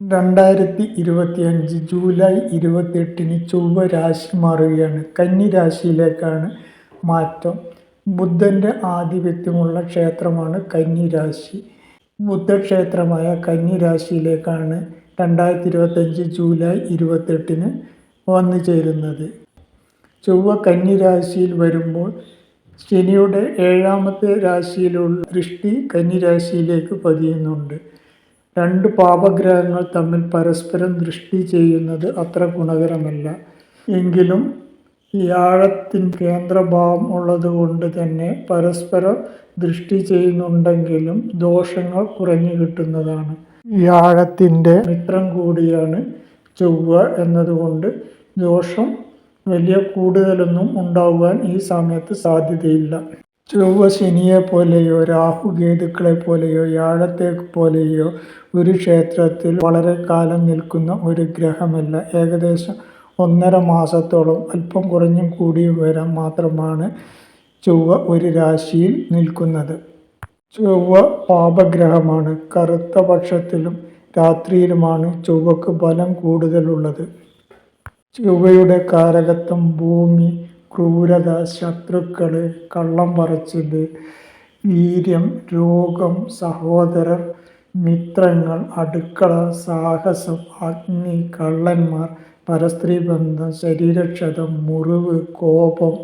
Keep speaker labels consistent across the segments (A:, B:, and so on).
A: രണ്ടായിരത്തി ഇരുപത്തിയഞ്ച് ജൂലൈ ഇരുപത്തിയെട്ടിന് ചൊവ്വ രാശി മാറുകയാണ്. കന്നി രാശിയിലേക്കാണ് മാറ്റം. ബുദ്ധന്റെ ആധിപത്യമുള്ള ക്ഷേത്രമാണ് കന്നി രാശി. ബുദ്ധക്ഷേത്രമായ കന്നി രാശിയിലേക്കാണ് രണ്ടായിരത്തി ഇരുപത്തഞ്ച് ജൂലൈ ഇരുപത്തെട്ടിന് വന്നു ചേരുന്നത്. ചൊവ്വ കന്നി രാശിയിൽ വരുമ്പോൾ ശനിയുടെ ഏഴാമത്തെ രാശിയിലുള്ള ദൃഷ്ടി കന്നി രാശിയിലേക്ക് പതിയുന്നുണ്ട്. രണ്ട് പാപഗ്രഹങ്ങൾ തമ്മിൽ പരസ്പരം ദൃഷ്ടി ചെയ്യുന്നത് അത്ര ഗുണകരമല്ല. എങ്കിലും വ്യാഴത്തിൻ കേന്ദ്രഭാവം ഉള്ളതുകൊണ്ട് തന്നെ പരസ്പരം ദൃഷ്ടി ചെയ്യുന്നുണ്ടെങ്കിലും ദോഷങ്ങൾ കുറഞ്ഞു കിട്ടുന്നതാണ്. വ്യാഴത്തിന്റെ മിത്രം കൂടിയാണ് ചൊവ്വ എന്നതുകൊണ്ട് ദോഷം വലിയ കൂടുതലൊന്നും ഉണ്ടാകുവാൻ ഈ സമയത്ത് സാധ്യതയില്ല. ചൊവ്വ ശനിയെ പോലെയോ രാഹു കേതുക്കളെ പോലെയോ വ്യാഴത്തെ പോലെയോ ഒരു ക്ഷേത്രത്തിൽ വളരെ കാലം നിൽക്കുന്ന ഒരു ഗ്രഹമല്ല. ഏകദേശം ഒന്നര മാസത്തോളം അല്പം കുറഞ്ഞും കൂടിയും വരാൻ മാത്രമാണ് ചൊവ്വ ഒരു രാശിയിൽ നിൽക്കുന്നത്. ചൊവ്വ പാപഗ്രഹമാണ്. കറുത്ത പക്ഷത്തിലും രാത്രിയിലുമാണ് ചൊവ്വക്ക് ബലം കൂടുതലുള്ളത്. ചൊവ്വയുടെ കാരകത്വം ഭൂമി ക്രൂരത ശത്രുക്കൾ കള്ളം പറച്ചത് വീര്യം രോഗം സഹോദരർ മിത്രങ്ങൾ അടുക്കള സാഹസം അഗ്നി കള്ളന്മാർ പരസ്ത്രീ ബന്ധം ശരീരക്ഷതം മുറിവ് കോപം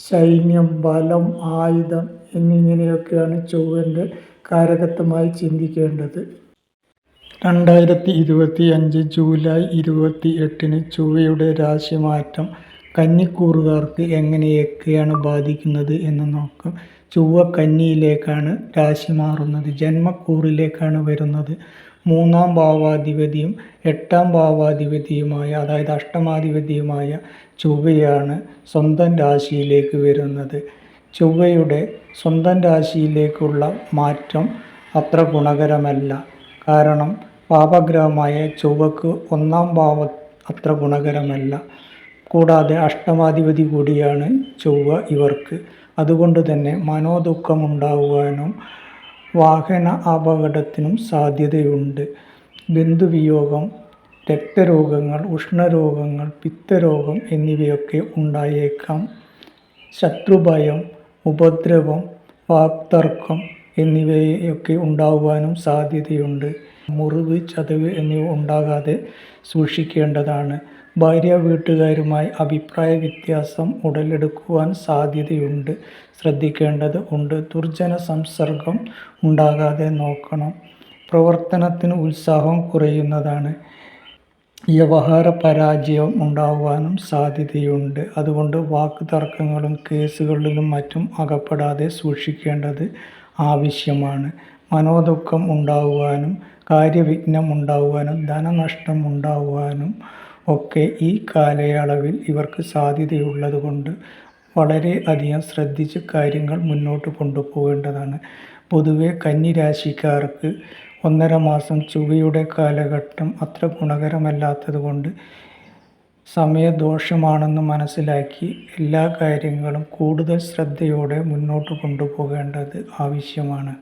A: സൈന്യം ബലം ആയുധം എന്നിങ്ങനെയൊക്കെയാണ് ചൊവ്വന്റെ കാരകത്വമായി ചിന്തിക്കേണ്ടത്. രണ്ടായിരത്തി ഇരുപത്തി അഞ്ച് ജൂലൈ ഇരുപത്തി എട്ടിന് ചൊവ്വയുടെ രാശിമാറ്റം കന്നിക്കൂറുകാർക്ക് എങ്ങനെയൊക്കെയാണ് ബാധിക്കുന്നത് എന്ന് നോക്കാം. ചൊവ്വ കന്നിയിലേക്കാണ് രാശി മാറുന്നത്. ജന്മക്കൂറിലേക്കാണ് വരുന്നത്. മൂന്നാം ഭാവാധിപതിയും എട്ടാം ഭാവാധിപതിയുമായ അതായത് അഷ്ടമാധിപതിയുമായ ചൊവ്വയാണ് സ്വന്തം രാശിയിലേക്ക് വരുന്നത്. ചൊവ്വയുടെ സ്വന്തം രാശിയിലേക്കുള്ള മാറ്റം അത്ര ഗുണകരമല്ല. കാരണം പാപഗ്രഹമായ ചൊവ്വക്ക് ഒന്നാം ഭാവ അത്ര ഗുണകരമല്ല. കൂടാതെ അഷ്ടമാധിപതി കൂടിയാണ് ചൊവ്വ ഇവർക്ക്. അതുകൊണ്ട് തന്നെ മനോദുഃഖമുണ്ടാകുവാനും വാഹന അപകടത്തിനും സാധ്യതയുണ്ട്. ബന്ധുവിയോഗം രക്തരോഗങ്ങൾ ഉഷ്ണരോഗങ്ങൾ പിത്തരോഗം എന്നിവയൊക്കെ ഉണ്ടായേക്കാം. ശത്രുഭയം ഉപദ്രവം വാക്തർക്കം എന്നിവയൊക്കെ ഉണ്ടാകുവാനും സാധ്യതയുണ്ട്. മുറിവ് ചതവ് എന്നിവ ഉണ്ടാകാതെ സൂക്ഷിക്കേണ്ടതാണ്. ഭാര്യ വീട്ടുകാരുമായി അഭിപ്രായ വ്യത്യാസം ഉടലെടുക്കുവാൻ സാധ്യതയുണ്ട്. ശ്രദ്ധിക്കേണ്ടത് ഉണ്ട്. ദുർജന സംസർഗം ഉണ്ടാകാതെ നോക്കണം. പ്രവർത്തനത്തിന് ഉത്സാഹം കുറയുന്നതാണ്. വ്യവഹാര പരാജയം ഉണ്ടാകുവാനും സാധ്യതയുണ്ട്. അതുകൊണ്ട് വാക്ക് തർക്കങ്ങളും കേസുകളിലും മറ്റും അകപ്പെടാതെ സൂക്ഷിക്കേണ്ടത് ആവശ്യമാണ്. മനോദുഃഖം ഉണ്ടാകുവാനും കാര്യവിഘ്നം ഉണ്ടാകുവാനും ധനനഷ്ടം ഉണ്ടാകുവാനും ഒക്കെ ഈ കാലയളവിൽ ഇവർക്ക് സാധ്യതയുള്ളത് കൊണ്ട് വളരെ അധികം ശ്രദ്ധിച്ച് കാര്യങ്ങൾ മുന്നോട്ട് കൊണ്ടുപോകേണ്ടതാണ്. പൊതുവെ കന്നിരാശിക്കാർക്ക് ഒന്നര മാസം ചുവയുടെ കാലഘട്ടം അത്ര ഗുണകരമല്ലാത്തത് കൊണ്ട് സമയദോഷമാണെന്ന് മനസ്സിലാക്കി എല്ലാ കാര്യങ്ങളും കൂടുതൽ ശ്രദ്ധയോടെ മുന്നോട്ട് കൊണ്ടുപോകേണ്ടത് ആവശ്യമാണ്.